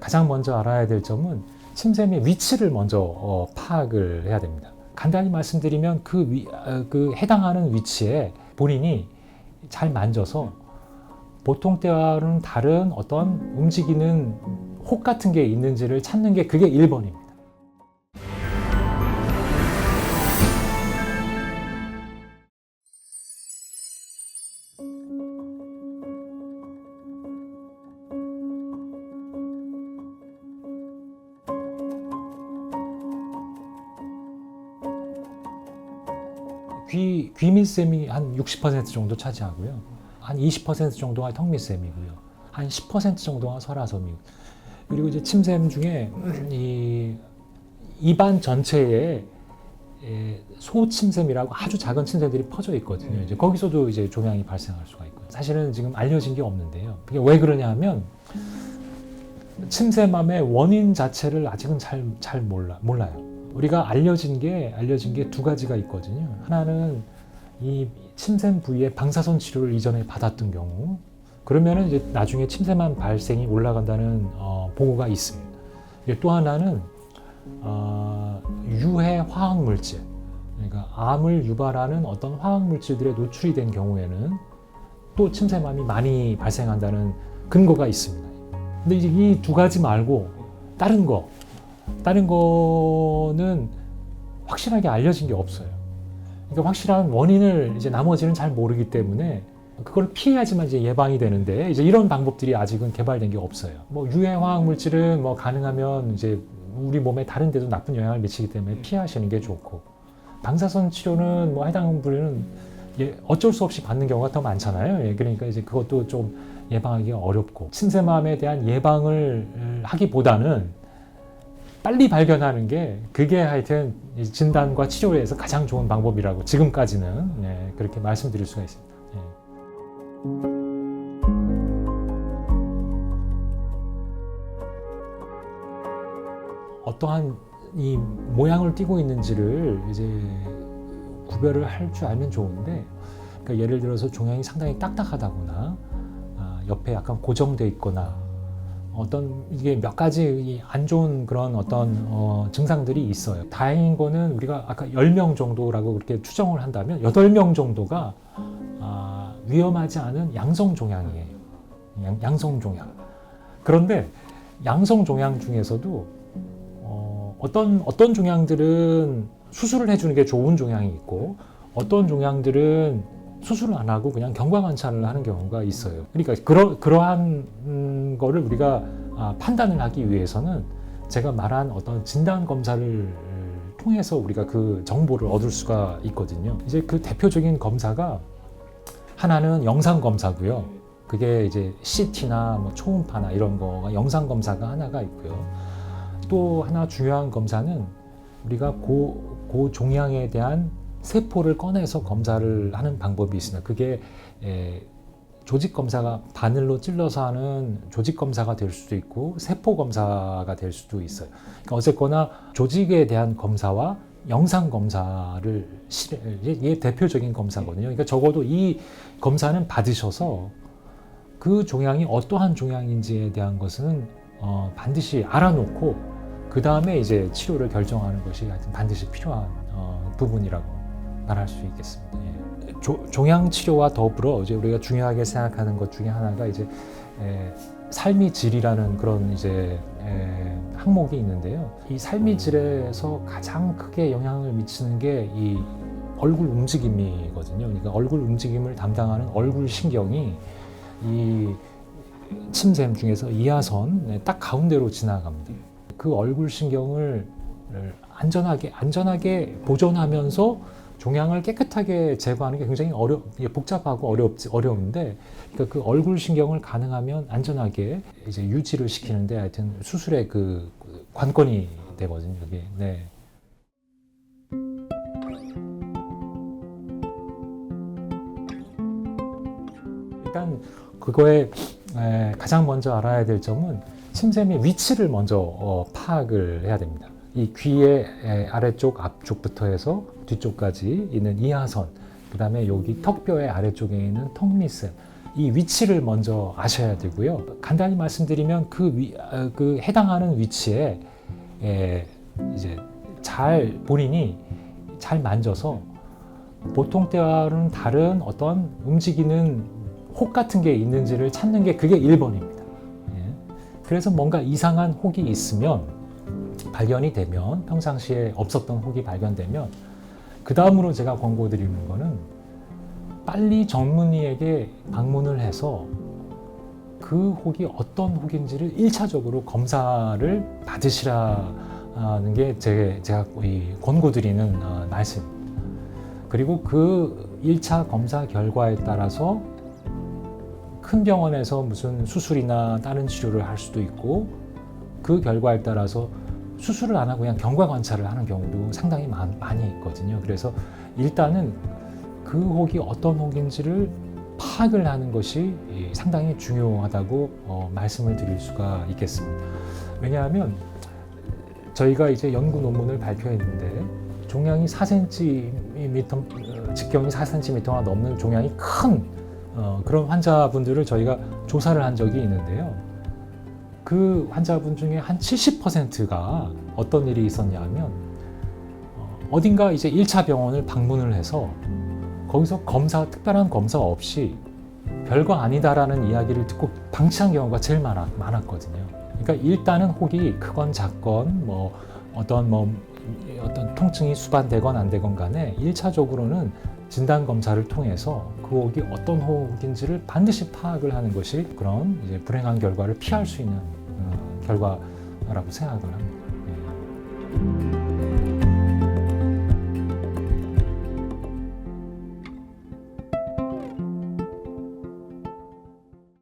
가장 먼저 알아야 될 점은 침샘의 위치를 먼저 어, 파악을 해야 됩니다. 간단히 말씀드리면 그, 위, 어, 그 해당하는 위치에 본인이 잘 만져서 보통 때와는 다른 어떤 움직이는 혹 같은 게 있는지를 찾는 게 그게 1번입니다. 귀, 귀밑샘이 한 60% 정도 차지하고요. 한 20% 정도가 턱밑샘이고요. 한 10% 정도가 설화섬이고 그리고 이제 침샘 중에 이 입안 전체에 에, 소침샘이라고 아주 작은 침샘들이 퍼져 있거든요. 이제 거기서도 이제 종양이 발생할 수가 있고요. 사실은 지금 알려진 게 없는데요. 그게 왜 그러냐 하면 침샘암의 원인 자체를 아직은 잘, 잘 몰라, 몰라요. 우리가 알려진 게, 알려진 게 두 가지가 있거든요. 하나는 이 침샘 부위에 방사선 치료를 이전에 받았던 경우, 그러면은 이제 나중에 침샘암 발생이 올라간다는 어, 보고가 있습니다. 또 하나는 어, 유해 화학 물질, 그러니까 암을 유발하는 어떤 화학 물질들에 노출이 된 경우에는 또 침샘암이 많이 발생한다는 근거가 있습니다. 근데 이제 이 두 가지 말고 다른 거, 다른 거는 확실하게 알려진 게 없어요. 그러니까 확실한 원인을 이제 나머지는 잘 모르기 때문에 그걸 피해야지만 이제 예방이 되는데 이제 이런 방법들이 아직은 개발된 게 없어요. 뭐 유해 화학 물질은 뭐 가능하면 이제 우리 몸에 다른 데도 나쁜 영향을 미치기 때문에 피하시는 게 좋고 방사선 치료는 뭐 해당 부류는 예, 어쩔 수 없이 받는 경우가 더 많잖아요. 예, 그러니까 이제 그것도 좀 예방하기가 어렵고 침샘암에 대한 예방을 하기보다는 빨리 발견하는 게 그게 하여튼 이 진단과 치료에서 가장 좋은 방법이라고 지금까지는 예, 그렇게 말씀드릴 수가 있습니다. 예. 어떠한 이 모양을 띠고 있는지를 이제 구별을 할 줄 알면 좋은데 그러니까 예를 들어서 종양이 상당히 딱딱하다거나 아, 옆에 약간 고정돼 있거나 어떤 이게 몇 가지 안 좋은 그런 어떤 어, 증상들이 있어요. 다행인 거는 우리가 아까 10명 정도라고 그렇게 추정을 한다면 8명 정도가 아, 위험하지 않은 양성 종양이에요. 양, 양성 종양. 그런데 양성 종양 중에서도 어, 어떤 어떤 종양들은 수술을 해주는 게 좋은 종양이 있고 어떤 종양들은 수술을 안 하고 그냥 경과관찰을 하는 경우가 있어요. 그러니까 그러, 그러한 음, 거를 우리가 아, 판단을 하기 위해서는 제가 말한 어떤 진단 검사를 통해서 우리가 그 정보를 얻을 수가 있거든요. 이제 그 대표적인 검사가 하나는 영상 검사고요. 그게 이제 CT나 뭐 초음파나 이런 거가 영상 검사가 하나가 있고요. 또 하나 중요한 검사는 우리가 고, 고 종양에 대한 세포를 꺼내서 검사를 하는 방법이 있습니다. 그게 에, 조직 검사가 바늘로 찔러서 하는 조직 검사가 될 수도 있고 세포 검사가 될 수도 있어요. 그러니까 어쨌거나 조직에 대한 검사와 영상 검사를 이게 대표적인 검사거든요. 그러니까 적어도 이 검사는 받으셔서 그 종양이 어떠한 종양인지에 대한 것은 어, 반드시 알아놓고 그 다음에 이제 치료를 결정하는 것이 하여튼 반드시 필요한 어, 부분이라고 말할 수 있겠습니다. 예. 조, 종양 치료와 더불어 이제 우리가 중요하게 생각하는 것 중에 하나가 이제 에, 삶의 질이라는 그런 이제 에, 항목이 있는데요. 이 삶의 질에서 가장 크게 영향을 미치는 게 이 얼굴 움직임이거든요. 그러니까 얼굴 움직임을 담당하는 얼굴 신경이 이 침샘 중에서 이하선 네, 딱 가운데로 지나갑니다. 그 얼굴 신경을 안전하게 안전하게 보존하면서 종양을 깨끗하게 제거하는 게 굉장히 어려 복잡하고 어렵지 어려운데 그러니까 그 얼굴 신경을 가능하면 안전하게 이제 유지를 시키는데 하여튼 수술의 그 관건이 되거든요. 그게 네. 일단 그거에 에, 가장 먼저 알아야 될 점은 침샘의 위치를 먼저 어, 파악을 해야 됩니다. 이 귀의 에, 아래쪽 앞쪽부터 해서 뒤쪽까지 있는 이하선, 그 다음에 여기 턱뼈의 아래쪽에 있는 턱밑샘, 이 위치를 먼저 아셔야 되고요. 간단히 말씀드리면 그, 위, 어, 그 해당하는 위치에 에, 이제 잘 본인이 잘 만져서 보통 때와는 다른 어떤 움직이는 혹 같은 게 있는지를 찾는 게 그게 1번입니다. 그래서 뭔가 이상한 혹이 있으면 발견이 되면 평상시에 없었던 혹이 발견되면 그 다음으로 제가 권고드리는 거는 빨리 전문의에게 방문을 해서 그 혹이 어떤 혹인지를 1차적으로 검사를 받으시라는 게 제, 제가 이 권고드리는 어, 말씀입니다. 그리고 그 1차 검사 결과에 따라서 큰 병원에서 무슨 수술이나 다른 치료를 할 수도 있고 그 결과에 따라서 수술을 안 하고 그냥 경과 관찰을 하는 경우도 상당히 많, 많이 있거든요. 그래서 일단은 그 혹이 어떤 혹인지를 파악을 하는 것이 이 상당히 중요하다고 어, 말씀을 드릴 수가 있겠습니다. 왜냐하면 저희가 이제 연구 논문을 발표했는데 종양이 4cm, 어, 직경이 4cm가 넘는 종양이 큰 어, 그런 환자분들을 저희가 조사를 한 적이 있는데요. 그 환자분 중에 한 70%가 어떤 일이 있었냐면 어, 어딘가 이제 1차 병원을 방문을 해서 거기서 검사 특별한 검사 없이 별거 아니다라는 이야기를 듣고 방치한 경우가 제일 많아, 많았거든요. 그러니까 일단은 혹이 크건 작건 뭐 어떤 뭐 어떤 통증이 수반되건 안 되건 간에 1차적으로는 진단 검사를 통해서 그 혹이 어떤 혹인지를 반드시 파악을 하는 것이 그런 이제 불행한 결과를 피할 수 있는 어, 결과라고 생각을 합니다. 예.